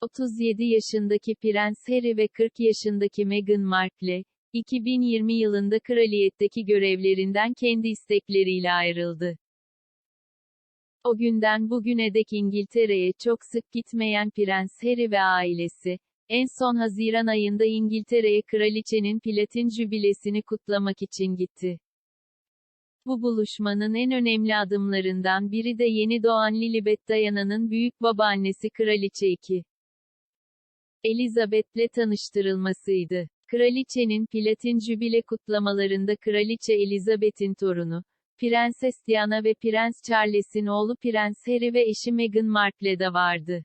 37 yaşındaki Prens Harry ve 40 yaşındaki Meghan Markle, 2020 yılında kraliyetteki görevlerinden kendi istekleriyle ayrıldı. O günden bugüne dek İngiltere'ye çok sık gitmeyen Prens Harry ve ailesi, en son Haziran ayında İngiltere'ye kraliçenin platin jübilesini kutlamak için gitti. Bu buluşmanın en önemli adımlarından biri de yeni doğan Lilibet Diana'nın büyük babaannesi Kraliçe 2. Elizabeth'le tanıştırılmasıydı. Kraliçenin platin jübile kutlamalarında Kraliçe Elizabeth'in torunu, Prenses Diana ve Prens Charles'in oğlu Prens Harry ve eşi Meghan Markle de vardı.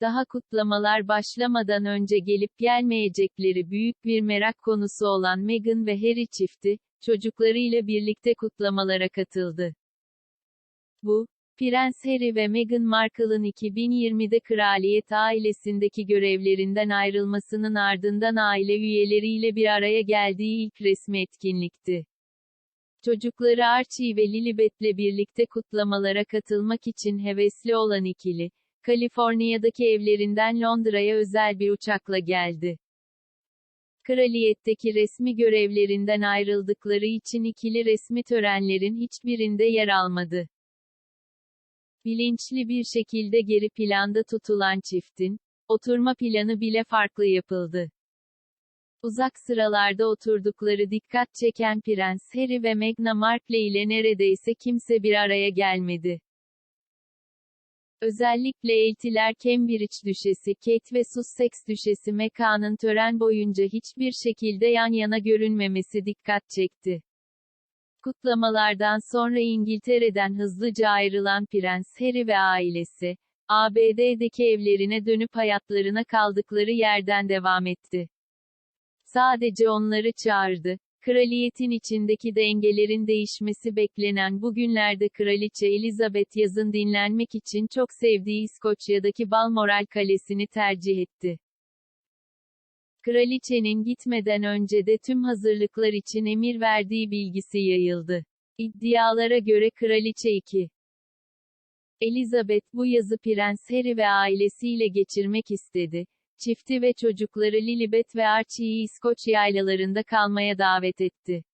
Daha kutlamalar başlamadan önce gelip gelmeyecekleri büyük bir merak konusu olan Meghan ve Harry çifti, çocuklarıyla birlikte kutlamalara katıldı. Bu, Prens Harry ve Meghan Markle'ın 2020'de kraliyet ailesindeki görevlerinden ayrılmasının ardından aile üyeleriyle bir araya geldiği ilk resmi etkinlikti. Çocukları Archie ve Lilibet'le birlikte kutlamalara katılmak için hevesli olan ikili, Kaliforniya'daki evlerinden Londra'ya özel bir uçakla geldi. Kraliyetteki resmi görevlerinden ayrıldıkları için ikili resmi törenlerin hiçbirinde yer almadı. Bilinçli bir şekilde geri planda tutulan çiftin, oturma planı bile farklı yapıldı. Uzak sıralarda oturdukları dikkat çeken Prens Harry ve Meghan Markle ile neredeyse kimse bir araya gelmedi. Özellikle eltiler Cambridge Düşesi Kate ve Sussex Düşesi Mekan'ın tören boyunca hiçbir şekilde yan yana görünmemesi dikkat çekti. Kutlamalardan sonra İngiltere'den hızlıca ayrılan Prens Harry ve ailesi, ABD'deki evlerine dönüp hayatlarına kaldıkları yerden devam etti. Sadece onları çağırdı. Kraliyetin içindeki dengelerin değişmesi beklenen bu günlerde Kraliçe Elizabeth yazın dinlenmek için çok sevdiği İskoçya'daki Balmoral Kalesi'ni tercih etti. Kraliçenin gitmeden önce de tüm hazırlıklar için emir verdiği bilgisi yayıldı. İddialara göre Kraliçe 2. Elizabeth bu yazı Prens Harry ve ailesiyle geçirmek istedi. Çifti ve çocukları Lilibet ve Archie'yi İskoç yaylalarında kalmaya davet etti.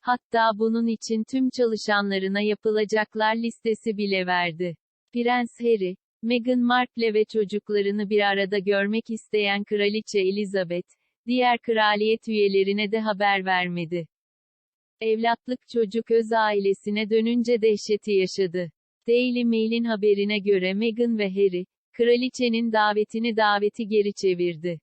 Hatta bunun için tüm çalışanlarına yapılacaklar listesi bile verdi. Prens Harry, Meghan Markle ve çocuklarını bir arada görmek isteyen Kraliçe Elizabeth, diğer kraliyet üyelerine de haber vermedi. Evlatlık çocuk öz ailesine dönünce dehşeti yaşadı. Daily Mail'in haberine göre Meghan ve Harry, kraliçenin davetini daveti geri çevirdi.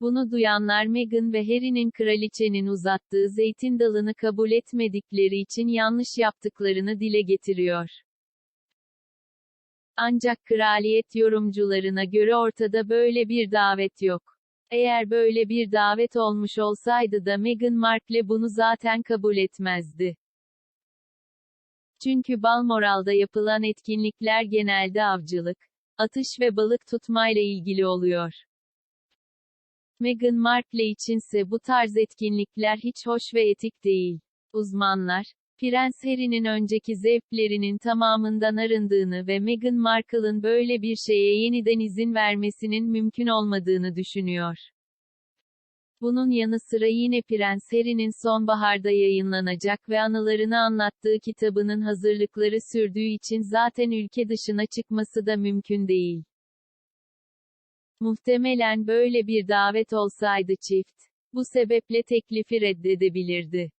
Bunu duyanlar Meghan ve Harry'nin kraliçenin uzattığı zeytin dalını kabul etmedikleri için yanlış yaptıklarını dile getiriyor. Ancak kraliyet yorumcularına göre ortada böyle bir davet yok. Eğer böyle bir davet olmuş olsaydı da Meghan Markle bunu zaten kabul etmezdi. Çünkü Balmoral'da yapılan etkinlikler genelde avcılık, atış ve balık tutmayla ilgili oluyor. Meghan Markle içinse bu tarz etkinlikler hiç hoş ve etik değil. Uzmanlar, Prens Harry'nin önceki zevklerinin tamamından arındığını ve Meghan Markle'ın böyle bir şeye yeniden izin vermesinin mümkün olmadığını düşünüyor. Bunun yanı sıra yine Prens Harry'nin sonbaharda yayınlanacak ve anılarını anlattığı kitabının hazırlıkları sürdüğü için zaten ülke dışına çıkması da mümkün değil. Muhtemelen böyle bir davet olsaydı çift, bu sebeple teklifi reddedebilirdi.